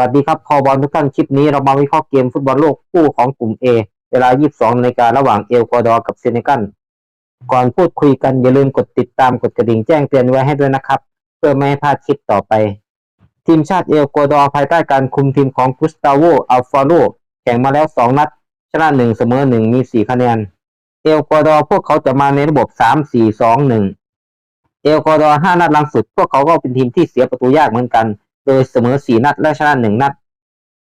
วัสดีครับคอบอลทุกท่านคลิปนี้เรามาวิเคราะห์เกมฟุตบอลโลกคู่ของกลุ่ม A เวลา 22นาฬิการะหว่างเอลกวาดอร์กับเซเนกัลก่อนพูดคุยกันอย่าลืมกดติดตามกดกระดิ่งแจ้งเตือนไว้ให้ด้วยนะครับ เพื่อไม่ให้พลาดคลิปต่อไป ทีมชาติเอลกวาดอร์ภายใต้การคุมทีมของกุสตาโวอัลฟาโลแข่งมาแล้ว 2 นัด ชนะ 1 เสมอ 1 มี 4 คะแนน เอลกวาดอร์พวกเขาจะมาในระบบ 3-4-2-1 เอลกวาดอร์5นัดหลังสุด พวกเขาก็เป็นทีมที่เสียประตูยากเหมือนกัน โดยเสมอ4นัดและชนะ1นัด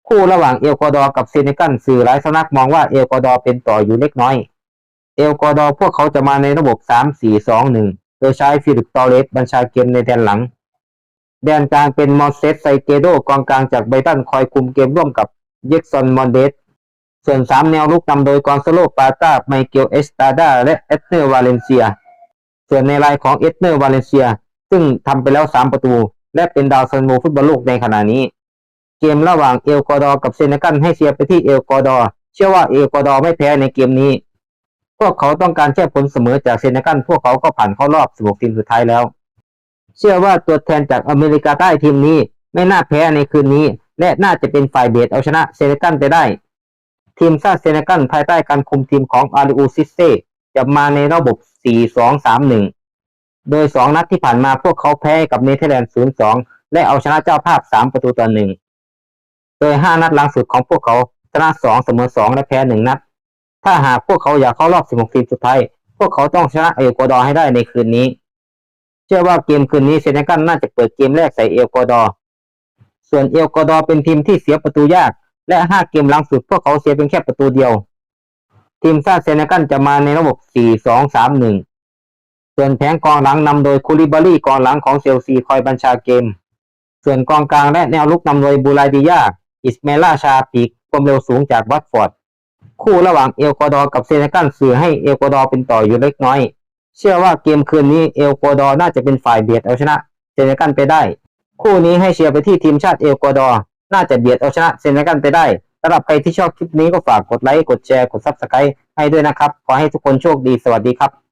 คู่ระหว่างเอลกวาดอร์กับเซเนกัลสื่อหลายสำนักมองว่าเอลกวาดอร์เป็นต่ออยู่เล็กน้อย เอลกวาดอร์พวกเขาจะมาในระบบ3-4-2-1โดยใช้ฟิลิปตอเรสบัญชาเกมในแทนหลัง แดนกลางเป็นมอสเซสไซเกโดกองกลางจากไบตันคอยคุมเกมร่วมกับเยกซอนมอนเดสส่วน3แนวลุกนำโดยกอนซาโลปาตาไมเกลเอสตาดาและเอสเนอร์วาเลนเซีย ส่วนในรายของเอสเนอร์วาเลนเซีย ซึ่งทำไปแล้ว3ประตู และเป็นดาวซันโวฟุตบอลโลกในขณะนี้ เกมระหว่างเอลกวาดอร์กับเซเนกัลให้เชียร์ไปที่เอลกวาดอร์เชื่อว่าเอลกวาดอร์ไม่แพ้ในเกมนี้ พวกเขาต้องการแค่ผลเสมอจากเซเนกัลพวกเขาก็ผ่านเข้ารอบ 16 ทีมสุดท้ายแล้ว เชื่อว่าตัวแทนจากอเมริกาใต้ทีมนี้ไม่น่าแพ้ในคืนนี้ และน่าจะเป็นฝ่ายเบสเอาชนะเซเนกัลไปได้ ทีมชาติเซเนกัลภายใต้การคุมทีมของอาริอูซิเซจะมาในระบบ 4-2-3-1 โดย2นัดที่ผ่านมาพวกเขาแพ้กับเนเธอร์แลนด์0-2และเอาชนะเจ้าภาพ3ประตูต่อ1โดย5นัดหลังสุดของพวกเขาชนะ2เสมอ2และแพ้1นัด ถ้าหากพวกเขาอยากเข้ารอบ16ทีมสุดท้าย พวกเขาต้องชนะเอลกวาดอร์ให้ได้ในคืนนี้ เชื่อว่าเกมคืนนี้เซเนกัลน่าจะเปิดเกมแรกใส่เอลกวาดอร์ส่วนเอลกวาดอร์เป็นทีมที่เสียประตูยาก และ5เกมหลังสุดพวกเขาเสียเพียงแค่ประตูเดียว ทีมชาติเซเนกัลจะมาในระบบ 4-2-3-1 ส่วนแผงกองหลังนำโดยคูลิบารีกองหลังของเซลซีคอยบัญชาเกม ส่วนกองกลางและแนวลุกนำโดยบูไลดิยา อิสเมล่าชาปีกความเร็วสูงจากวัตฟอร์ด คู่ระหว่างเอลกวาดอร์กับเซเนกัลสื่อให้เอลกวาดอร์เป็นต่ออยู่เล็กน้อย เชื่อว่าเกมคืนนี้เอลกวาดอร์น่าจะเป็นฝ่ายเบียดเอาชนะเซเนกัลไปได้ คู่นี้ให้เชียร์ไปที่ทีมชาติเอลกวาดอร์ น่าจะเบียดเอาชนะเซเนกัลไปได้สำหรับใครที่ชอบคลิปนี้ก็ฝากกดไลค์ กดแชร์ กดซับสไครต์ให้ด้วยนะครับ ขอให้ทุกคนโชคดี สวัสดีครับ